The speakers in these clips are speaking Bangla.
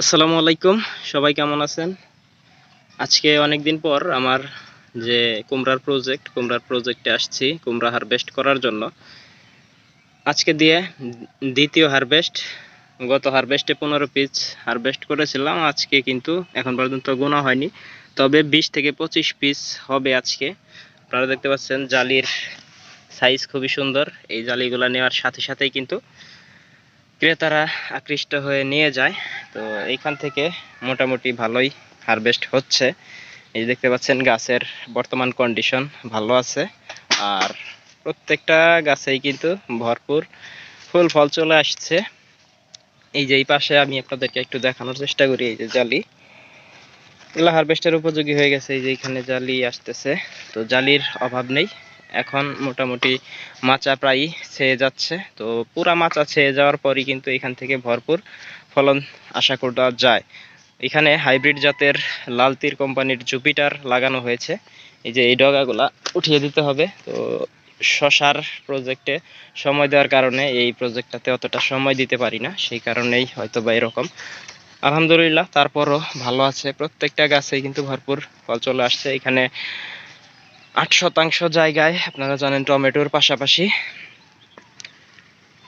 আসসালামু আলাইকুম, সবাই কেমন আছেন? আজকে অনেক দিন পর আমার যে কুমড়ার প্রজেক্ট কুমড়ার প্রজেক্টে আসছি, কুমড়া হারভেস্ট করার জন্য। আজকে দিয়ে দ্বিতীয় হারভেস্ট গত হারভেস্টে পনেরো পিস হারভেস্ট করেছিলাম, আজকে কিন্তু এখন পর্যন্ত গোনা হয়নি। তবে বিশ থেকে পঁচিশ পিস হবে আজকে। আপনারা দেখতে পাচ্ছেন, জালির সাইজ খুবই সুন্দর। এই জালিগুলা নেওয়ার সাথে সাথেই কিন্তু ক্রেতারা আকৃষ্ট হয়ে নিয়ে যায়। তো এইখান থেকে মোটামুটি ভালোই হারভেস্ট হচ্ছে। এই যে দেখতে পাচ্ছেন, গাছের বর্তমান কন্ডিশন ভালো আছে। আর প্রত্যেকটা গাছেই কিন্তু ভরপুর ফুল ফল চলে আসছে। এই যে এই পাশে আমি আপনাদেরকে একটু দেখানোর চেষ্টা করি, এই যে জালি। এগুলো হারভেস্টের উপযোগী হয়ে গেছে, এই যে এখানে জালি আসতেছে। তো জালির অভাব নেই। এখন মোটামুটি মাচা প্রায় ছেয়ে যাচ্ছে। তো পুরা মাচা ছেয়ে যাওয়ার পরই কিন্তু এখান থেকে ভরপুর ফলন আশা করা যায়। এখানে হাইব্রিড জাতের লাল তীর কোম্পানির জুপিটার লাগানো হয়েছে। এই যে এই ডগাগুলা উঠিয়ে দিতে হবে। তো শশার প্রজেক্টে সময় দেওয়ার কারণে এই প্রজেক্টটাতে অতটা সময় দিতে পারি না। সেই কারণেই হয়তো বা এরকম। আলহামদুলিল্লাহ, তারপরও ভালো আছে। প্রত্যেকটা গাছেই কিন্তু ভরপুর ফল চলে আসছে। এখানে আট শতাংশ জায়গায়, আপনারা জানেন, টমেটোর পাশাপাশি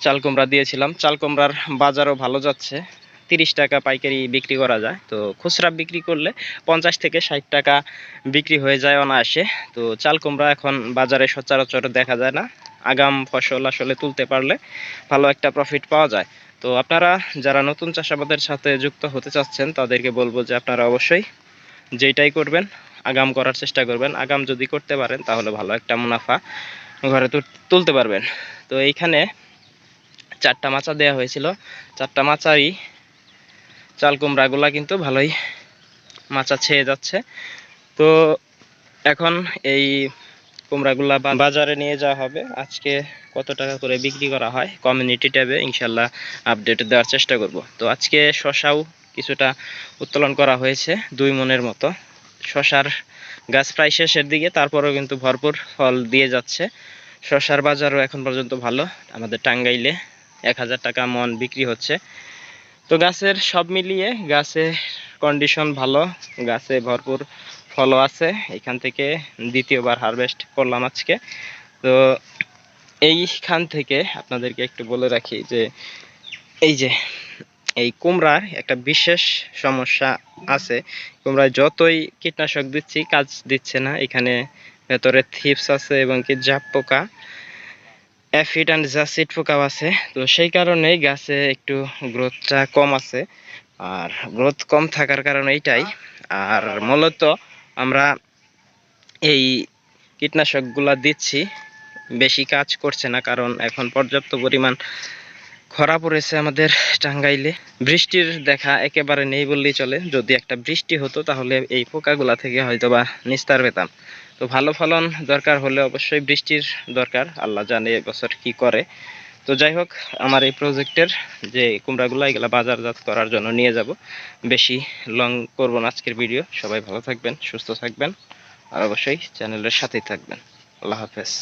চাল কুমড়া দিয়েছিলাম। চাল কুমড়ার বাজারও ভালো যাচ্ছে। তিরিশ টাকা পাইকারি বিক্রি করা যায়। তো খুচরা বিক্রি করলে পঞ্চাশ থেকে ষাট টাকা বিক্রি হয়ে যায় অনায়াসে। তো চাল কুমড়া এখন বাজারে সচরাচর দেখা যায় না। আগাম ফসল আসলে তুলতে পারলে ভালো একটা প্রফিট পাওয়া যায়। তো আপনারা যারা নতুন চাষাবাদের সাথে যুক্ত হতে চাচ্ছেন, তাদেরকে বলব যে আপনারা অবশ্যই যেটাই করবেন, আগাম করার চেষ্টা করবেন। আগাম যদি করতে পারেন, তাহলে ভালো একটা মুনাফা ঘরে তুল- তুলতে পারবেন। তো এইখানে চারটা মাচা দেওয়া হয়েছিল। চারটা মাচারই চাল কুমড়াগুলা কিন্তু ভালোই মাচা ছেয়ে যাচ্ছে। তো এখন এই কুমড়াগুলা বাজারে নিয়ে যাওয়া হবে। আজকে কত টাকা করে বিক্রি করা হয় কমিউনিটি ট্যাবে ইনশাল্লাহ আপডেট দেওয়ার চেষ্টা করব। তো আজকে শশাও কিছুটা উত্তোলন করা হয়েছে দুই মনের মতো। শশার গাছ প্রায় শেষের দিকে, তারপরেও কিন্তু ভরপুর ফল দিয়ে যাচ্ছে। শশার বাজারও এখন পর্যন্ত ভালো। আমাদের টাঙ্গাইলে এক হাজার টাকা মন বিক্রি হচ্ছে। তো গাছের সব মিলিয়ে গাছের কন্ডিশন ভালো, গাছে ভরপুর ফলও আছে। এখান থেকে দ্বিতীয়বার হারভেস্ট করলাম আজকে। তো এইখান থেকে আপনাদেরকে একটু বলে রাখি যে, এই যে, এই কুমড়ার একটা বিশেষ সমস্যা আছে। কুমড়ায় যতই কীটনাশক দিচ্ছি, কাজ দিচ্ছে না। এখানে ভেতরে থিপস আছে এবং কি জাপ পোকা অ্যাফিড অ্যান্ড জাসিড পোকাও আছে। তো সেই কারণেই গাছে একটু গ্রোথটা কম আছে। আর গ্রোথ কম থাকার কারণে এইটাই। আর মূলত আমরা এই কীটনাশকগুলা দিচ্ছি। বেশি কাজ করছে না, কারণ এখন পর্যাপ্ত পরিমাণ খরা পড়েছে আমাদের টাঙ্গাইলে। বৃষ্টির দেখা একেবারে নেই বললেই চলে। যদি একটা বৃষ্টি হতো তাহলে এই পোকাগুলা থেকে হয়তোবা নিস্তার পেতাম। তো ভালো ফলন দরকার হলে অবশ্যই বৃষ্টির দরকার। আল্লাহ জানে এবছর কি করে। তো যাই হোক, আমার এই প্রজেক্টের যে কুমড়াগুলো, এগুলা বাজারজাত করার জন্য নিয়ে যাব। বেশি লং করব না আজকের ভিডিও সবাই ভালো থাকবেন, সুস্থ থাকবেন। আর অবশ্যই চ্যানেলের সাথেই থাকবেন। আল্লাহ হাফেজ।